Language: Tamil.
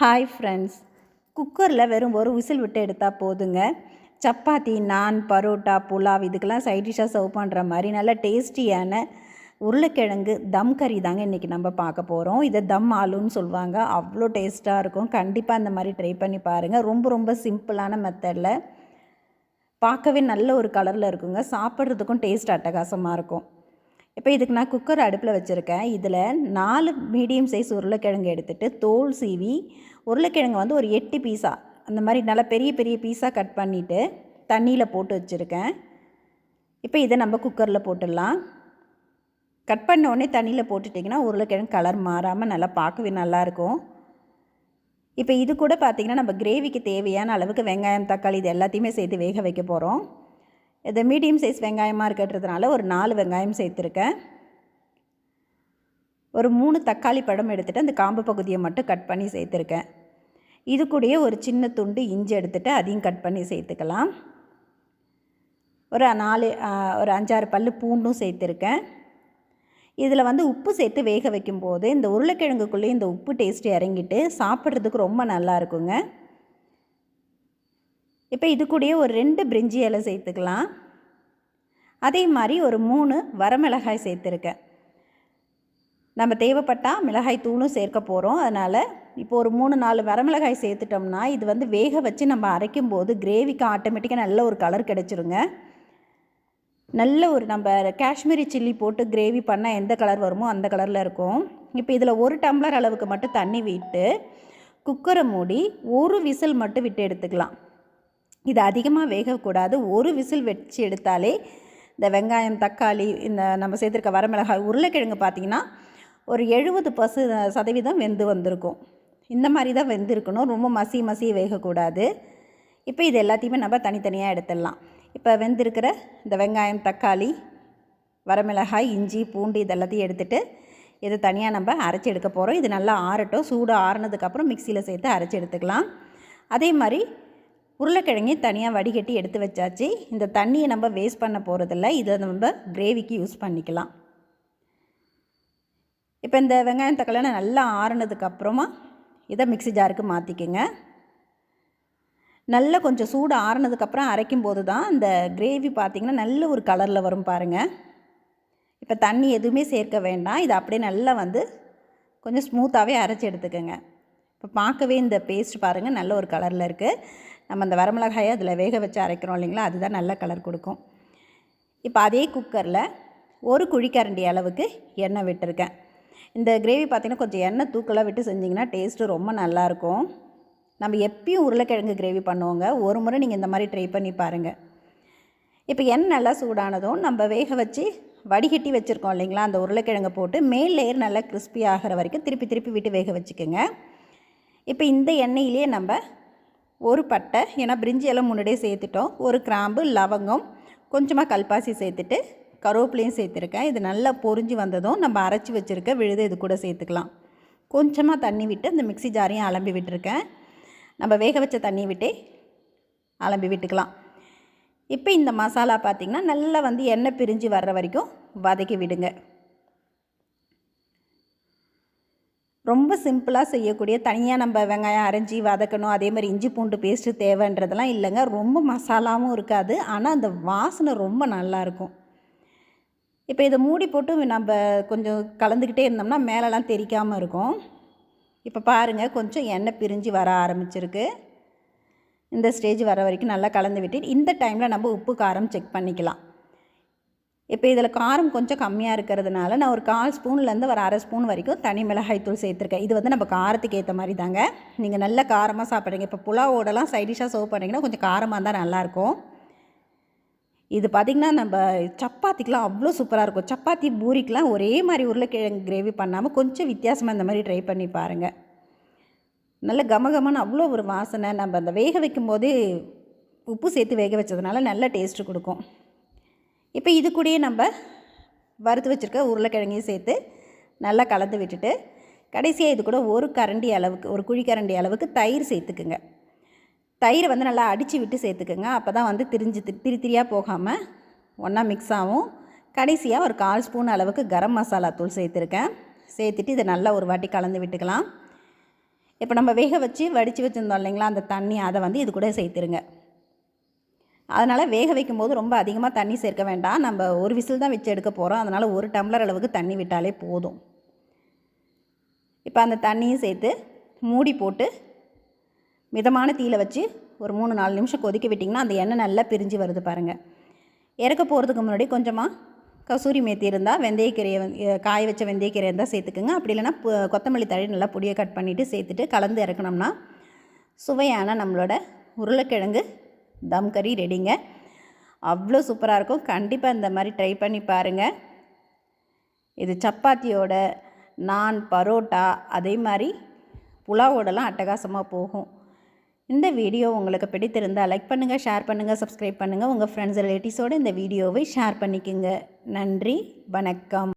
ஹாய் ஃப்ரெண்ட்ஸ் குக்கரில் வெறும் ஒரு விசில் விட்டு எடுத்தால் போதுங்க. சப்பாத்தி நான் பரோட்டா புலாவ் இதுக்கெல்லாம் சைட் டிஷ்ஷாக சர்வ் பண்ணுற மாதிரி நல்ல டேஸ்டியான உருளைக்கிழங்கு தம் கறி தாங்க இன்றைக்கி நம்ம பார்க்க போகிறோம் இதை தம் ஆலுன்னு சொல்லுவாங்க. அவ்வளோ டேஸ்ட்டாக இருக்கும். கண்டிப்பாக இந்த மாதிரி ட்ரை பண்ணி பாருங்கள் ரொம்ப ரொம்ப சிம்பிளான மெத்தடில் பார்க்கவே நல்ல ஒரு கலரில் இருக்குங்க. சாப்பிட்றதுக்கும் டேஸ்ட் அட்டகாசமாக இருக்கும். இப்போ இதுக்கு நான் குக்கர் அடுப்பில் வச்சுருக்கேன். இதில் நாலு மீடியம் சைஸ் உருளைக்கிழங்கு எடுத்துகிட்டு தோல் சீவி உருளைக்கிழங்கு வந்து ஒரு எட்டு பீஸா அந்த மாதிரி நல்லா பெரிய பெரிய பீஸாக கட் பண்ணிவிட்டு தண்ணியில் போட்டு வச்சுருக்கேன். இப்போ இதை நம்ம குக்கரில் போட்டுடலாம். கட் பண்ண உடனே தண்ணியில் போட்டுட்டிங்கன்னா உருளைக்கிழங்கு கலர் மாறாமல் நல்லா பார்க்கவே நல்லாயிருக்கும் இப்போ இது கூட பார்த்திங்கன்னா நம்ம கிரேவிக்கு தேவையான அளவுக்கு வெங்காயம் தக்காளி இது எல்லாத்தையுமே சேர்த்து வேக வைக்க போகிறோம் இது மீடியம் சைஸ் வெங்காயமாக இருக்கிறதுனால ஒரு நாலு வெங்காயம் சேர்த்துருக்கேன். ஒரு மூணு தக்காளி பழம் எடுத்துகிட்டு அந்த காம்பு பகுதியை மட்டும் கட் பண்ணி சேர்த்துருக்கேன். இது கூடயே ஒரு சின்ன துண்டு இஞ்சி எடுத்துகிட்டு அதையும் கட் பண்ணி சேர்த்துக்கலாம். ஒரு நாலு ஒரு அஞ்சாறு பல் பூண்டும் சேர்த்துருக்கேன். இதில் வந்து உப்பு சேர்த்து வேக வைக்கும்போது இந்த உருளைக்கிழங்குக்குள்ளேயே இந்த உப்பு டேஸ்ட்டு இறங்கிட்டு சாப்பிட்றதுக்கு ரொம்ப நல்லா இருக்குங்க. இப்போ இது கூடயே ஒரு ரெண்டு பிரிஞ்சி இலை சேர்த்துக்கலாம். அதே மாதிரி ஒரு மூணு வரமிளகாய் சேர்த்துருக்கேன். நம்ம தேவைப்பட்டால் மிளகாய் தூளும் சேர்க்க போகிறோம் அதனால் இப்போ ஒரு மூணு நாலு வரமிளகாய் சேர்த்துட்டோம்னா இது வந்து வேக வச்சு நம்ம அரைக்கும் போது கிரேவிக்கு ஆட்டோமேட்டிக்காக நல்ல ஒரு கலர் கிடச்சிருங்க. நல்ல ஒரு நம்ம காஷ்மீரி சில்லி போட்டு கிரேவி பண்ணால் எந்த கலர் வருமோ அந்த கலரில் இருக்கும். இப்போ இதில் ஒரு டம்ளர் அளவுக்கு மட்டும் தண்ணி விட்டு குக்கரை மூடி ஒரு விசில் மட்டும் விட்டு எடுத்துக்கலாம். இது அதிகமாக வேகக்கூடாது. ஒரு விசில் வச்சு எடுத்தாலே இந்த வெங்காயம் தக்காளி இந்த நம்ம சேர்த்துருக்க வரமிளகாய் உருளைக்கிழங்கு பார்த்திங்கன்னா ஒரு எழுபது பசு சதவீதம் வெந்து வந்திருக்கும். இந்த மாதிரி தான் வெந்திருக்கணும். ரொம்ப மசி மசி வேகக்கூடாது. இப்போ இது எல்லாத்தையுமே நம்ம தனித்தனியாக எடுத்துடலாம். இப்போ வெந்திருக்கிற இந்த வெங்காயம் தக்காளி வரமிளகாய் இஞ்சி பூண்டு இது எல்லாத்தையும் எடுத்துகிட்டு இதை தனியாக நம்ம அரைச்சி எடுக்க போகிறோம் இது நல்லா ஆறட்டும். சூடு ஆறுனதுக்கப்புறம் மிக்சியில் சேர்த்து அரைச்சி எடுத்துக்கலாம். அதே மாதிரி உருளைக்கிழங்கையும் தனியாக வடிகட்டி எடுத்து வச்சாச்சு. இந்த தண்ணியை நம்ம வேஸ்ட் பண்ண போகிறதில்ல இதை நம்ம கிரேவிக்கு யூஸ் பண்ணிக்கலாம். இப்போ இந்த வெங்காயம் தக்காளி நல்லா ஆறுனதுக்கப்புறமா இதை மிக்சி ஜாருக்கு மாற்றிக்கோங்க நல்லா கொஞ்சம் சூடு ஆறுனதுக்கப்புறம் அரைக்கும் போது தான் இந்த கிரேவி பார்த்திங்கன்னா நல்ல ஒரு கலரில் வரும் பாருங்கள் இப்போ தண்ணி எதுவுமே சேர்க்க வேண்டாம். இது அப்படியே நல்லா வந்து கொஞ்சம் ஸ்மூத்தாகவே அரைச்சி எடுத்துக்கோங்க. இப்போ பார்க்கவே இந்த பேஸ்ட் பாருங்கள் நல்ல ஒரு கலரில் இருக்குது நம்ம அந்த வரமிளகாயை அதில் வேக வச்சு அரைக்கிறோம் இல்லைங்களா? அதுதான் நல்ல கலர் கொடுக்கும். இப்போ அதே குக்கரில் ஒரு குழிக்கரண்டி அளவுக்கு எண்ணெய் விட்டுருக்கேன். இந்த கிரேவி பார்த்திங்கன்னா கொஞ்சம் எண்ணெய் தூக்கலாக விட்டு செஞ்சிங்கன்னா டேஸ்ட்டு ரொம்ப நல்லாயிருக்கும் நம்ம எப்பயும் உருளைக்கிழங்கு கிரேவி பண்ணுவோங்க. ஒரு முறை நீங்கள் இந்த மாதிரி ட்ரை பண்ணி பாருங்கள் இப்போ எண்ணெய் நல்லா சூடானதும் நம்ம வேக வச்சு வடிகட்டி வச்சுருக்கோம் இல்லைங்களா? அந்த உருளைக்கிழங்கை போட்டு மேல் லேயர் நல்லா கிறிஸ்பி ஆகிற வரைக்கும் திருப்பி திருப்பி விட்டு வேக வச்சுக்கோங்க. இப்போ இந்த எண்ணெயிலேயே நம்ம ஒரு பட்டை ஏன்னா பிரிஞ்சி எல்லாம் முன்னாடியே சேர்த்துட்டோம். ஒரு கிராம்பு லவங்கம் கொஞ்சமாக கல்பாசி சேர்த்துட்டு கருவேப்பிலையும் சேர்த்துருக்கேன். இது நல்லா பொறிஞ்சு வந்ததும் நம்ம அரைச்சி வச்சுருக்க விழுது இது கூட சேர்த்துக்கலாம். கொஞ்சமாக தண்ணி விட்டு அந்த மிக்சி ஜாரையும் அலம்பி விட்டுருக்கேன். நம்ம வேக வச்ச தண்ணி விட்டு அலம்பி விட்டுக்கலாம். இப்போ இந்த மசாலா பார்த்திங்கன்னா நல்லா வந்து எண்ணெய் பிரிஞ்சு வர்ற வரைக்கும் வதக்கி விடுங்க. ரொம்ப சிம்பிளாக செய்யக்கூடிய தனியாக நம்ம வெங்காயம் அரைஞ்சி வதக்கணும் அதே மாதிரி இஞ்சி பூண்டு பேஸ்ட்டு தேவைன்றதெல்லாம் இல்லைங்க. ரொம்ப மசாலாவும் இருக்காது. ஆனால் அந்த வாசனை ரொம்ப நல்லாயிருக்கும் இப்போ இதை மூடி போட்டு நம்ம கொஞ்சம் கலந்துக்கிட்டே இருந்தோம்னா மேலெலாம் தெரிக்காமல் இருக்கும். இப்போ பாருங்கள் கொஞ்சம் எண்ணெய் பிரிஞ்சு வர ஆரம்பிச்சிருக்கு. இந்த ஸ்டேஜ் வர வரைக்கும் நல்லா கலந்து விட்டு இந்த டைமில் நம்ம உப்பு காரம் செக் பண்ணிக்கலாம். இப்போ இதில் காரம் கொஞ்சம் கம்மியாக இருக்கிறதுனால நான் ஒரு கால் ஸ்பூன்லேருந்து ஒரு அரை ஸ்பூன் வரைக்கும் தனி மிளகாய் தூள் சேர்த்துருக்கேன். இது வந்து நம்ம காரத்துக்கு ஏற்ற மாதிரி தாங்க. நீங்கள் நல்ல காரமாக சாப்பிட்றீங்க. இப்போ புலாவோடலாம் சைடிஷாக சர்வ் பண்ணிங்கன்னா கொஞ்சம் காரமாக இருந்தால் நல்லாயிருக்கும். இது பார்த்திங்கன்னா நம்ம சப்பாத்திக்கெலாம் அவ்வளோ சூப்பராக இருக்கும். சப்பாத்தி பூரிக்கெலாம் ஒரே மாதிரி உருளைக்கிழங்கு கிரேவி பண்ணாமல் கொஞ்சம் வித்தியாசமாக இந்த மாதிரி ட்ரை பண்ணி பாருங்கள் நல்ல கமகமான அவ்வளோ ஒரு வாசனை. நம்ம அந்த வேக வைக்கும்போது உப்பு சேர்த்து வேக வச்சதுனால நல்ல டேஸ்ட்டு கொடுக்கும். இப்போ இது கூடயே நம்ம வறுத்து வச்சுருக்க உருளைக்கிழங்கையும் சேர்த்து நல்லா கலந்து விட்டுட்டு கடைசியாக இது கூட ஒரு கரண்டி அளவுக்கு ஒரு குழிக்கரண்டி அளவுக்கு தயிர் சேர்த்துக்குங்க. தயிரை வந்து நல்லா அடித்து விட்டு சேர்த்துக்குங்க. அப்போ தான் வந்து திரிஞ்சு திரி திரியாக போகாமல் ஒன்றா மிக்ஸ் ஆகும் கடைசியாக ஒரு கால் ஸ்பூன் அளவுக்கு கரம் மசாலா தூள் சேர்த்துருக்கேன். சேர்த்துட்டு இதை நல்லா ஒரு வாட்டி கலந்து விட்டுக்கலாம். இப்போ நம்ம வேக வச்சு வடித்து வச்சுருந்தோம் இல்லைங்களா அந்த தண்ணி அதை வந்து இது கூட சேர்த்துருங்க. அதனால் வேக வைக்கும்போது ரொம்ப அதிகமாக தண்ணி சேர்க்க வேண்டாம். நம்ம ஒரு விசில் தான் வச்சு எடுக்க போகிறோம் அதனால் ஒரு டம்ளர் அளவுக்கு தண்ணி விட்டாலே போதும். இப்போ அந்த தண்ணியும் சேர்த்து மூடி போட்டு மிதமான தீயில் வச்சு ஒரு மூணு நாலு நிமிஷம் கொதிக்க விட்டிங்கன்னா அந்த எண்ணெய் நல்லா பிரிஞ்சு வருது பாருங்கள் இறக்க போகிறதுக்கு முன்னாடி கொஞ்சமாக கசூரி மேத்தி இருந்தால் வெந்தயக்கீரையை வந்து காய வச்ச வெந்தயக்கீரை இருந்தால் சேர்த்துக்குங்க. அப்படி இல்லைன்னா கொத்தமல்லி தழி நல்லா பொடியை கட் பண்ணிவிட்டு சேர்த்துட்டு கலந்து இறக்கணும்னா சுவையான நம்மளோட உருளைக்கிழங்கு தம் கறி ரெடிங்க. அவ்வளோ சூப்பராக இருக்கும். கண்டிப்பாக இந்த மாதிரி ட்ரை பண்ணி பாருங்கள் இது சப்பாத்தியோட நான் பரோட்டா அதே மாதிரி புலாவோடலாம் அட்டகாசமாக போகும். இந்த வீடியோ உங்களுக்கு பிடித்திருந்தால் லைக் பண்ணுங்கள் ஷேர் பண்ணுங்கள் சப்ஸ்கிரைப் பண்ணுங்கள் உங்கள் ஃப்ரெண்ட்ஸ் ரிலேட்டிவ்ஸோடு இந்த வீடியோவை ஷேர் பண்ணிக்கோங்க. நன்றி வணக்கம்.